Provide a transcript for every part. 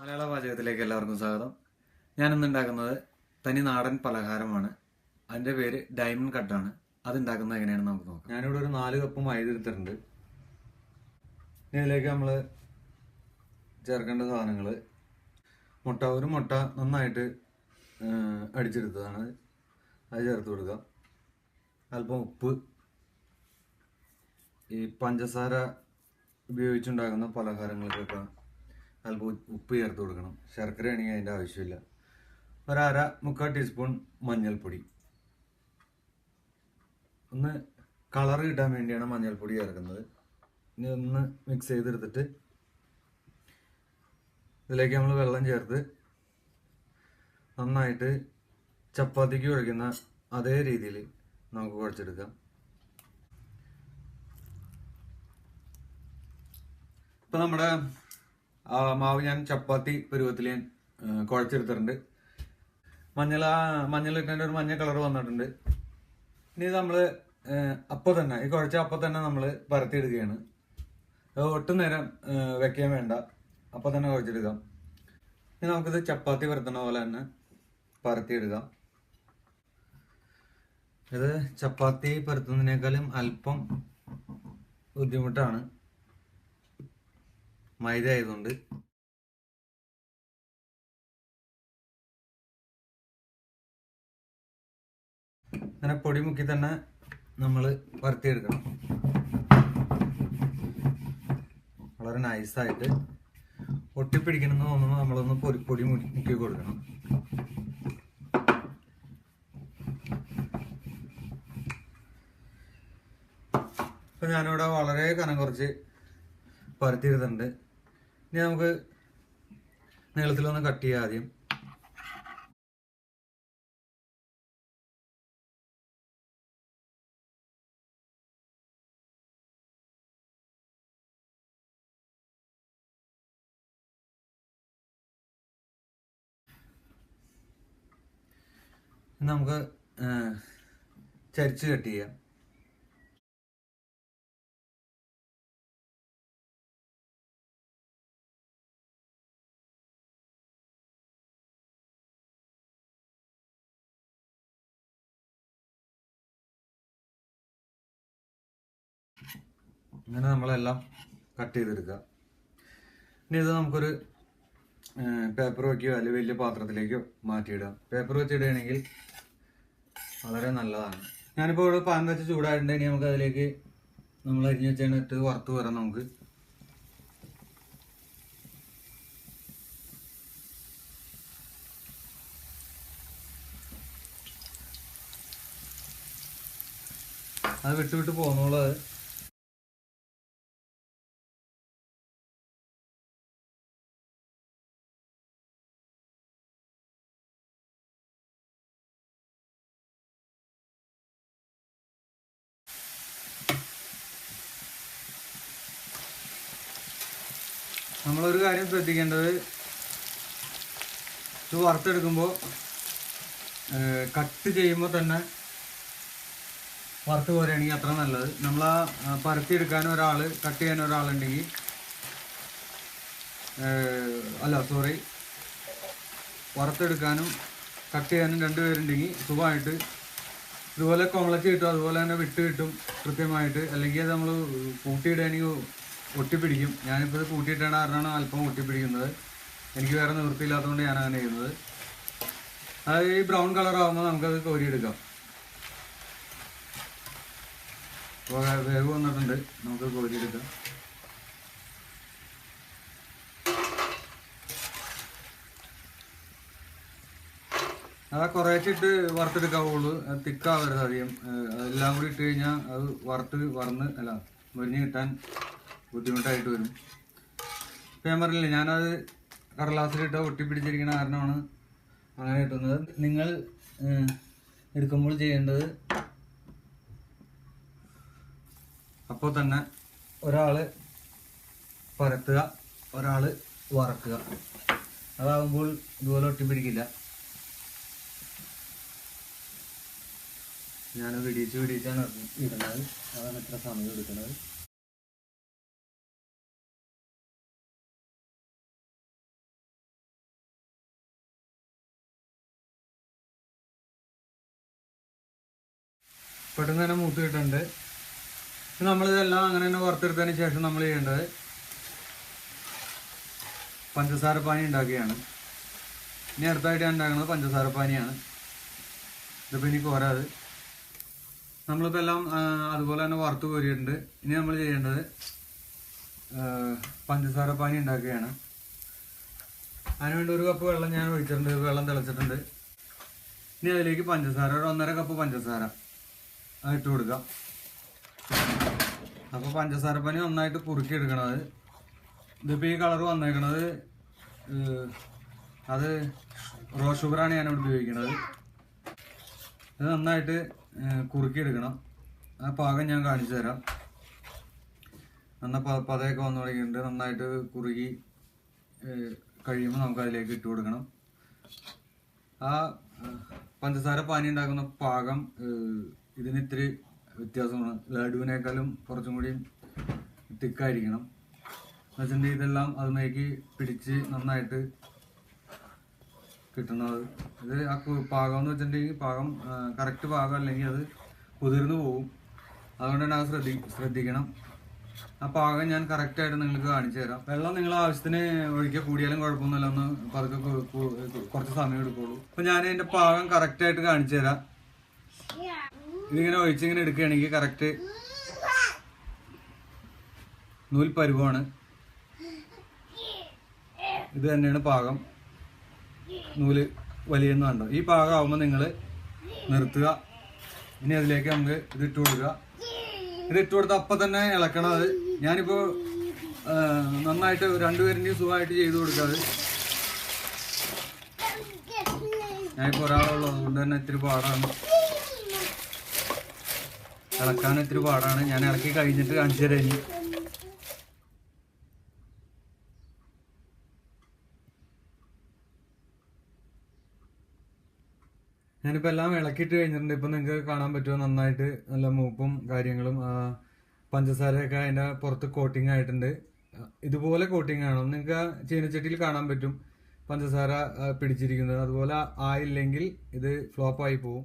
മലയാള പാചകത്തിലേക്ക് എല്ലാവർക്കും സ്വാഗതം. ഞാൻ ഇന്ന് ഉണ്ടാക്കുന്നത് തനി നാടൻ പലഹാരമാണ്. അതിന്റെ പേര് ഡയമണ്ട് കട്ടാണ്. അത് ഉണ്ടാക്കുന്നത് എങ്ങനെയാണെന്ന് നമുക്ക് നോക്കാം. ഞാനിവിടെ ഒരു നാല് കപ്പ് മൈദ എടുത്തിട്ടുണ്ട്. ഇതിലേക്ക് നമ്മൾ ചേർക്കേണ്ട സാധനങ്ങൾ മുട്ട ഒരു മുട്ട നന്നായിട്ട് അടിച്ചെടുത്തതാണ്. അത് ചേർത്ത് കൊടുക്കുക. അല്പം ഉപ്പ്. ഈ പഞ്ചസാര ഉപയോഗിച്ചുണ്ടാക്കുന്ന പലഹാരങ്ങൾക്കൊക്കെ അല്പം ഉപ്പ് ചേർത്ത് കൊടുക്കണം. ശർക്കര ആണെങ്കിൽ അതിന്റെ ആവശ്യമില്ല. ഒരര മുക്കാൽ ടീസ്പൂൺ മഞ്ഞൾപ്പൊടി. ഒന്ന് കളർ കിട്ടാൻ വേണ്ടിയാണ് മഞ്ഞൾപ്പൊടി ചേർക്കുന്നത്. ഇനി ഒന്ന് മിക്സ് ചെയ്തെടുത്തിട്ട് ഇതിലേക്ക് നമ്മൾ വെള്ളം ചേർത്ത് നന്നായിട്ട് ചപ്പാത്തിക്ക് കുഴയ്ക്കുന്ന അതേ രീതിയിൽ നമുക്ക് കുഴച്ചെടുക്കാം. ഇപ്പം നമ്മുടെ മാവ് ഞാൻ ചപ്പാത്തി പരുവത്തിൽ ഞാൻ കുഴച്ചെടുത്തിട്ടുണ്ട്. മഞ്ഞൾ മഞ്ഞളിട്ടതിന്റെ ഒരു മഞ്ഞ കളർ വന്നിട്ടുണ്ട്. ഇനി നമ്മൾ അപ്പം തന്നെ ഈ കുഴച്ച അപ്പം തന്നെ നമ്മൾ പരത്തിയെടുക്കുകയാണ്. അത് ഒട്ടും നേരം വെക്കാൻ വേണ്ട. അപ്പം തന്നെ കുഴച്ചെടുക്കാം. ഇനി നമുക്കിത് ചപ്പാത്തി പരത്തണ പോലെ തന്നെ പരത്തിയെടുക്കാം. ഇത് ചപ്പാത്തി പരത്തുന്നതിനേക്കാളും അല്പം ബുദ്ധിമുട്ടാണ്. മൈദ ആയതുകൊണ്ട്. അങ്ങനെ പൊടി മുക്കി തന്നെ നമ്മൾ വറുത്തിയെടുക്കണം. വളരെ നൈസായിട്ട്. ഒട്ടിപ്പിടിക്കണമെന്ന് തോന്നുമ്പോൾ നമ്മളൊന്ന് പൊടി പൊടി മുക്കി കൊടുക്കണം. അപ്പം ഞാനിവിടെ വളരെ കനം കുറച്ച് പരത്തിയിരുന്നുണ്ട് ഇനി നമുക്ക് നീളത്തിൽ ഒന്ന് കട്ട് ചെയ്യാം ആദ്യം. നമുക്ക് ചരിച്ച് കട്ട് ചെയ്യാം. ഇങ്ങനെ നമ്മളെല്ലാം കട്ട് ചെയ്തെടുക്കുക ഇനി ഇത് നമുക്കൊരു പേപ്പർ വയ്ക്കുകയോ അല്ലെങ്കിൽ വലിയ പാത്രത്തിലേക്കോ മാറ്റിയിടാം പേപ്പർ വെച്ചിടുകയാണെങ്കിൽ വളരെ നല്ലതാണ്. ഞാനിപ്പോൾ ഇവിടെ പാൻ വെച്ച് ചൂടായിട്ടുണ്ട്. ഇനി നമുക്ക് അതിലേക്ക് നമ്മൾ അരിഞ്ഞ് വെച്ചിട്ട് വറുത്ത് വരാം നമുക്ക്. അത് വിട്ട് വിട്ട് പോകുന്നുള്ളത് നമ്മളൊരു കാര്യം ശ്രദ്ധിക്കേണ്ടത് ഇത് വറുത്തെടുക്കുമ്പോൾ കട്ട് ചെയ്യുമ്പോൾ തന്നെ വറുത്ത് പോരുകയാണെങ്കിൽ അത്ര നല്ലത്. നമ്മൾ ആ പരത്തിയെടുക്കാൻ ഒരാൾ കട്ട് ചെയ്യാൻ ഒരാളുണ്ടെങ്കിൽ അല്ല സോറി വറുത്തെടുക്കാനും കട്ട് ചെയ്യാനും രണ്ടുപേരുണ്ടെങ്കിൽ സുഖമായിട്ട് ഇതുപോലെ കുമളച്ച് കിട്ടും. അതുപോലെ തന്നെ വിട്ട് കിട്ടും കൃത്യമായിട്ട്. അല്ലെങ്കിൽ നമ്മൾ കൂട്ടിയിടുകയാണെങ്കിൽ ഒട്ടിപ്പിടിക്കും. ഞാനിപ്പോൾ ഇത് കൂട്ടിയിട്ടാണ് കാരണമാണ് അല്പം ഒട്ടിപ്പിടിക്കുന്നത്. എനിക്ക് വേറെ നിവൃത്തിയില്ലാത്തതുകൊണ്ട് ഞാൻ അങ്ങനെ ചെയ്യുന്നത്. അത് ഈ ബ്രൗൺ കളർ ആകുമ്പോൾ നമുക്കത് കോരിയെടുക്കാം. വേവ് വന്നിട്ടുണ്ട്. നമുക്ക് കോരിയെടുക്കാം. അതാ കുറേച്ചിട്ട് വറുത്തെടുക്കാവുള്ളൂ. തിക്കാവരുത് അധികം. എല്ലാം കൂടി ഇട്ട് കഴിഞ്ഞാൽ അത് വറുത്ത് വറന്ന് അല്ല മുരിഞ്ഞ് കിട്ടാൻ ബുദ്ധിമുട്ടായിട്ട് വരും. ഇപ്പം ഞാൻ പറഞ്ഞില്ലേ ഞാനത് കടലാസിലിട്ട് ഒട്ടിപ്പിടിച്ചിരിക്കുന്ന കാരണമാണ് അങ്ങനെ കിട്ടുന്നത്. നിങ്ങൾ എടുക്കുമ്പോൾ ചെയ്യേണ്ടത് അപ്പോൾ തന്നെ ഒരാൾ പരത്തുക ഒരാൾ വറക്കുക. അതാകുമ്പോൾ ഇതുപോലെ ഒട്ടിപ്പിടിക്കില്ല. ഞാൻ വിടിയിച്ച് വിടിയിച്ചാണ് ഇടുന്നത്. അതാണ് ഇത്ര സമയം എടുക്കുന്നത്. പെട്ടെന്ന് തന്നെ മൂത്ത് കിട്ടുന്നുണ്ട് നമ്മളിതെല്ലാം അങ്ങനെ തന്നെ വറുത്തെടുത്തതിന് ശേഷം നമ്മൾ ചെയ്യേണ്ടത് പഞ്ചസാര പാനി ഉണ്ടാക്കുകയാണ്. ഇനി അടുത്തായിട്ട് ഞാൻ ഉണ്ടാക്കുന്നത് പഞ്ചസാര പാനിയാണ്. ഇതിപ്പോൾ ഇനി പോരാത് നമ്മളിപ്പോൾ എല്ലാം അതുപോലെ തന്നെ വറുത്ത് കോരിയിട്ടുണ്ട്. ഇനി നമ്മൾ ചെയ്യേണ്ടത് പഞ്ചസാര പാനി ഉണ്ടാക്കുകയാണ്. അതിനുവേണ്ടി ഒരു കപ്പ് വെള്ളം ഞാൻ ഒഴിച്ചിട്ടുണ്ട്. വെള്ളം തിളച്ചിട്ടുണ്ട്. ഇനി അതിലേക്ക് പഞ്ചസാര ഒരു ഒന്നര കപ്പ് പഞ്ചസാര. ഇട്ട് കൊടുക്കാം. അപ്പോൾ പഞ്ചസാര പനി നന്നായിട്ട് കുറുക്കി എടുക്കണത് ഇതിപ്പോൾ ഈ കളർ വന്നേക്കണത് അത് റോ ഷുഗറാണ് ഞാൻ ഇവിടെ ഉപയോഗിക്കുന്നത് ഇത് നന്നായിട്ട് കുറുക്കിയെടുക്കണം. ആ പാകം ഞാൻ കാണിച്ചു തരാം. നന്ന പതയൊക്കെ വന്നു തുടങ്ങിയിട്ടുണ്ട്. നന്നായിട്ട് കുറുകി കഴിയുമ്പോൾ നമുക്ക് അതിലേക്ക് ഇട്ട് കൊടുക്കണം. ആ പഞ്ചസാര പാനി ഉണ്ടാക്കുന്ന പാകം ഇതിന് ഇത്തിരി വ്യത്യാസമാണ്. ലഡുവിനേക്കാളും കുറച്ചും കൂടി തിക്കായിരിക്കണം. എന്നുവെച്ചിട്ടുണ്ടെങ്കിൽ ഇതെല്ലാം അതിലേക്ക് പിടിച്ച് നന്നായിട്ട് കിട്ടുന്നത് ഇത് ആ പാകം എന്ന് വെച്ചിട്ടുണ്ടെങ്കിൽ പാകം കറക്റ്റ് പാകം അല്ലെങ്കിൽ അത് കുതിർന്നു പോകും. അതുകൊണ്ട് തന്നെ അത് ശ്രദ്ധി ശ്രദ്ധിക്കണം. ആ പാകം ഞാൻ കറക്റ്റായിട്ട് നിങ്ങൾക്ക് കാണിച്ചു തരാം. വെള്ളം നിങ്ങൾ ആവശ്യത്തിന് ഒഴിക്കുക കൂടിയാലും കുഴപ്പമൊന്നുമില്ല. ഒന്ന് പതുക്കെ കുറച്ച് സമയം എടുക്കുള്ളൂ. അപ്പം ഞാൻ എന്റെ പാകം കറക്റ്റായിട്ട് കാണിച്ചു തരാം. ഇതിങ്ങനെ ഒഴിച്ചിങ്ങനെ എടുക്കുകയാണെങ്കിൽ കറക്റ്റ് നൂൽ പരുവമാണ് ഇത് തന്നെയാണ് പാകം. നൂൽ വലിയുന്നുണ്ടോ ഈ പാകം ആവുമ്പോൾ നിങ്ങൾ നിർത്തുക. ഇനി അതിലേക്ക് നമുക്ക് ഇത് ഇട്ട് കൊടുക്കുക. ഇത് ഇട്ട് കൊടുത്ത അപ്പം തന്നെ ഇളക്കണം അത്. ഞാനിപ്പോൾ നന്നായിട്ട് രണ്ടുപേരിന്റെയും സുഖമായിട്ട് ചെയ്തു കൊടുക്കാത് ഞാനിപ്പോൾ ഒരാളുള്ളത് അതുകൊണ്ട് തന്നെ ഇത്തിരി പാടാണ്. ഇളക്കാൻ ഇത്തിരി പാടാണ്. ഞാൻ ഇളക്കി കഴിഞ്ഞിട്ട് കാണിച്ചു തരാം ഇനി. ഞാനിപ്പോൾ എല്ലാം ഇളക്കിയിട്ട് കഴിഞ്ഞിട്ടുണ്ട്. ഇപ്പം നിങ്ങൾക്ക് കാണാൻ പറ്റുമോ? നന്നായിട്ട് നല്ല മൂപ്പും കാര്യങ്ങളും. പഞ്ചസാരയൊക്കെ അതിന്റെ പുറത്ത് കോട്ടിംഗ് ആയിട്ടുണ്ട്. ഇതുപോലെ കോട്ടിംഗ് ആണ് നിങ്ങൾക്ക് ചീനച്ചട്ടിയിൽ കാണാൻ പറ്റും. പഞ്ചസാര പിടിച്ചിരിക്കുന്നത്. അതുപോലെ ആയില്ലെങ്കിൽ ഇത് ഫ്ലോപ്പായി പോവും.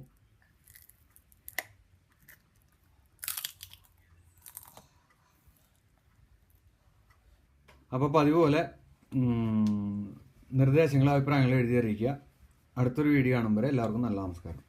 അപ്പോൾ പതിവ് പോലെ ഉം, നിർദ്ദേശങ്ങളും അഭിപ്രായങ്ങളും എഴുതി അറിയിക്കുക. അടുത്തൊരു വീഡിയോ കാണുമ്പോൾ എല്ലാവർക്കും നല്ല നമസ്കാരം.